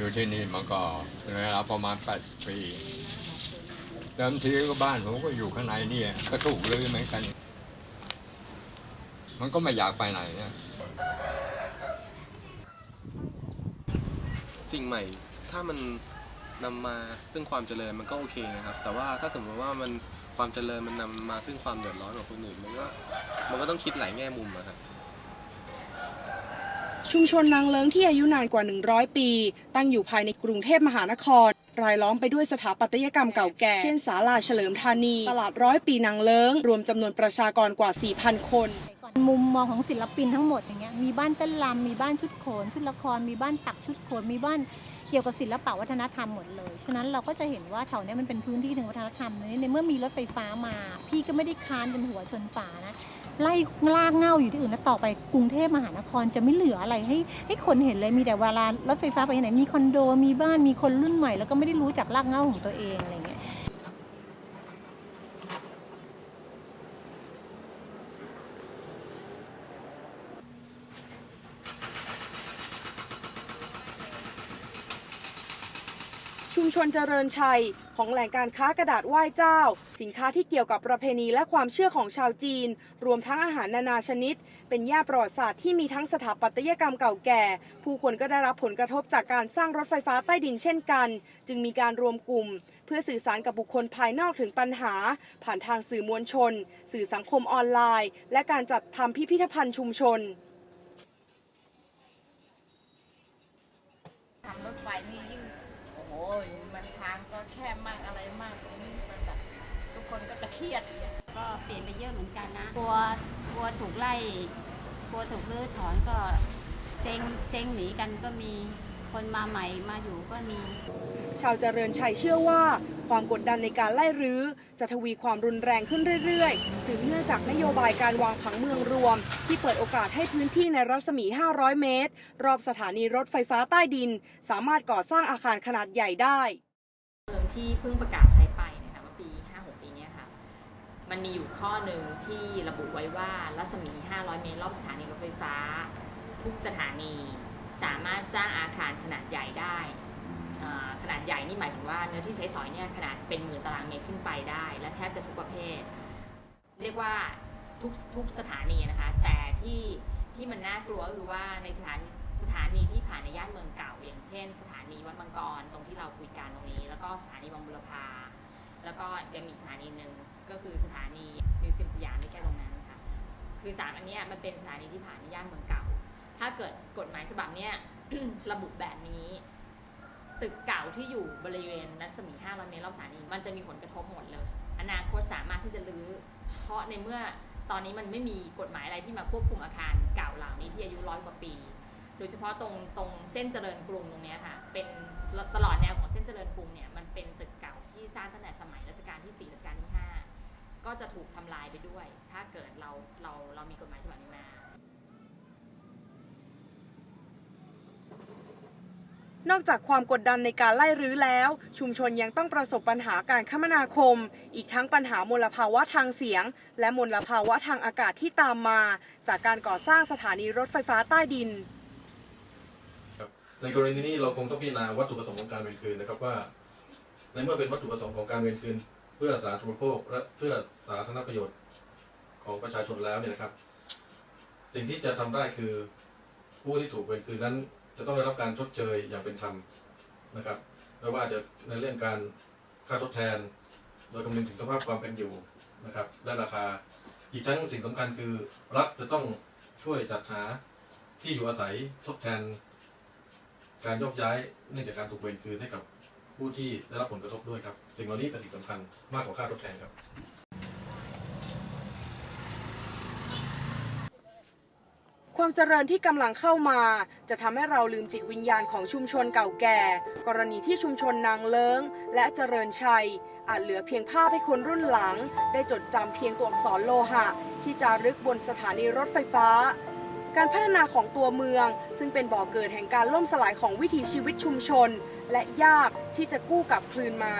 อยู่ที่นี่มาก็เวลาประมาณ 80 ปีเดิมทีก็บ้านผมก็อยู่ข้างในนี่ก็ถูกเลยเหมือนกัน มันก็ไม่อยากไปไหนนะสิ่งใหม่ถ้ามันนำมาซึ่งความเจริญมันก็โอเคนะครับ แต่ว่าถ้าสมมติว่ามันความเจริญมันนำมาซึ่งความเดือดร้อนของคนอื่นมันก็มันก็ต้องคิดหลายแง่มุมอะครับ ชุมชนนางเลิงที่อายุนานกว่า 100 ปี ตั้งอยู่ภายในกรุงเทพมหานคร รายล้อมไปด้วยสถาปัตยกรรมเก่าแก่ เช่นศาลาเฉลิมธานี ตลาดร้อยปีนางเลิง รวมจำนวนประชากรกว่า 4,000 คน มุมมองของศิลปินทั้งหมดอย่างเงี้ยมีบ้านเต้นรำมีบ้านชุดโขน ชุดละครมีบ้านตักชุดโขนมีบ้านเกี่ยวกับศิลปะวัฒนธรรมหมดเลย ฉะนั้นเราก็จะเห็นว่าแถวเนี้ยมันเป็นพื้นที่ทางวัฒนธรรมในในเมื่อมีรถไฟฟ้ามา พี่ก็ไม่ได้ค้านจนหัวชนฝานะ ไล่ลากเง่าอยู่ที่อื่นแล้วต่อไปกรุงเทพมหานครจะไม่เหลืออะไรให้ให้คนเห็นเลยมีแต่เวลารถไฟฟ้าไปไหนมีคอนโดมีบ้านมีคนรุ่นใหม่แล้วก็ไม่ได้รู้จักรากเง่าของตัวเองเลย ชุมชนเจริญชัย ของแหล่งการค้ากระดาษไหว้เจ้า สินค้าที่เกี่ยวกับประเพณีและความเชื่อของชาวจีน รวมทั้งอาหารนานาชนิด เป็นย่าประวัติศาสตร์ที่มีทั้งสถาปัตยกรรมเก่าแก่ ผู้คนก็ได้รับผลกระทบจากการสร้างรถไฟฟ้าใต้ดินเช่นกัน จึงมีการรวมกลุ่ม เพื่อสื่อสารกับบุคคลภายนอกถึงปัญหา ผ่านทางสื่อมวลชน สื่อสังคมออนไลน์ และการจัดทำพิพิธภัณฑ์ชุมชนทำรถไฟนี่ รียดอย่างเงี้ยก็เปลี่ยนไปเยอะเหมือนกันนะกลัวกลัวถูกไล่กลัวถูกรื้อถอนก็เซ็งเซ็งหนีกันก็มีคนมาใหม่มาอยู่ก็มี ชาวเจริญชัยเชื่อว่า ความกดดันในการไล่รื้อ จะทวีความรุนแรงขึ้นเรื่อยๆสืบเนื่องจากนโยบายการวางผังเมืองรวม ที่เปิดโอกาสให้พื้นที่ในรัศมี 500 เมตร รอบสถานีรถไฟฟ้าใต้ดิน สามารถก่อสร้างอาคารขนาดใหญ่ได้เมืองที่เพิ่งประกาศใช้ไปนะคะเมื่อปี 56 ปีเนี้ยค่ะ มันมีอยู่ข้อหนึ่งที่ระบุไว้ว่ารัศมี 500 เมตรรอบสถานีรถไฟฟ้า ทุกสถานีสามารถสร้างอาคารขนาดใหญ่ได้อ่าขนาดใหญ่นี่หมายถึงว่าเนื้อที่ใช้สอยเนี่ยขนาดเป็นหมื่นตารางเมตรขึ้นไปได้ และแทบจะทุกประเภท เรียกว่าทุกทุกสถานีนะคะ แต่ที่ที่มันน่ากลัวก็คือว่าในสถานีสถานีที่ผ่านในย่านเมืองเก่า อย่างเช่น สถานีวัดมังกรตรงที่เราคุยกันตรงนี้ แล้วก็สถานีวังบุรพาแล้วก็ยังมีสถานีหนึ่ง ก็คือสถานีมิวเซียมสยามที่แค่ตรงนั้นค่ะ คือสามอันนี้มันเป็นสถานีที่ผ่านในย่านเมืองเก่า ถ้าเกิดกฎหมายฉบับเนี้ยระบุแบบนี้ ตึกเก่าที่อยู่บริเวณรัศมี 500 เมตรรอบสถานีมันจะมีผลกระทบหมดเลย อนาคตสามารถที่จะรื้อ เพราะในเมื่อตอนนี้มันไม่มีกฎหมายอะไรที่มาควบคุมอาคารเก่าเหล่านี้ที่อายุร้อยกว่าปี โดยเฉพาะตรงตรงเส้นเจริญกรุงตรงนี้ค่ะ เป็นตลอดแนวของเส้นเจริญกรุงเนี่ย มันเป็นตึกเก่าที่สร้างตั้งแต่สมัยรัชกาลที่ 4 รัชกาลที่ ก็จะถูกทำลายไปด้วย ถ้าเกิดเราเราเรามีกฎหมายฉบับนี้มา นอกจากความกดดันในการไล่รื้อแล้ว ชุมชนยังต้องประสบปัญหาการคมนาคม อีกทั้งปัญหามลภาวะทางเสียง และมลภาวะทางอากาศที่ตามมา จากการก่อสร้างสถานีรถไฟฟ้าใต้ดินครับในกรณีนี้เราคงต้องพิจารณาวัตถุประสงค์ของการเวรคืนนะครับว่า ในเมื่อเป็นวัตถุประสงค์ของการเวรคืน เพื่อสาธารณปโภคและเพื่อสาธารณประโยชน์ของประชาชนแล้วเนี่ยนะครับ สิ่งที่จะทำได้คือผู้ที่ถูกเวรคืนนั้น จะต้องได้รับการชดเชยอย่างเป็นธรรมนะครับไม่ว่าจะในเรื่องการค่าทดแทน โดยคำนึงถึงสภาพความเป็นอยู่นะครับและราคาอีกทั้งสิ่งสำคัญคือรัฐจะต้องช่วยจัดหาที่อยู่อาศัยทดแทน การยกย้ายเนื่องจากการถูกเวรคืนให้กับ ผู้ที่ได้รับผลกระทบด้วยครับสิ่งเหล่านี้เป็นสิ่งสำคัญมากกว่าค่าทดแทนครับ ความเจริญที่กำลังเข้ามา จะทำให้เราลืมจิตวิญญาณของชุมชนเก่าแก่ กรณีที่ชุมชนนางเลิ้ง และเจริญชัย อาจเหลือเพียงภาพให้คนรุ่นหลัง ได้จดจำเพียงตัวอักษรโลหะ ที่จารึกบนสถานีรถไฟฟ้า การพัฒนาของตัวเมือง ซึ่งเป็นบ่อเกิดแห่งการล่มสลายของวิถีชีวิตชุมชน และยากที่จะกู้กลับคืนมา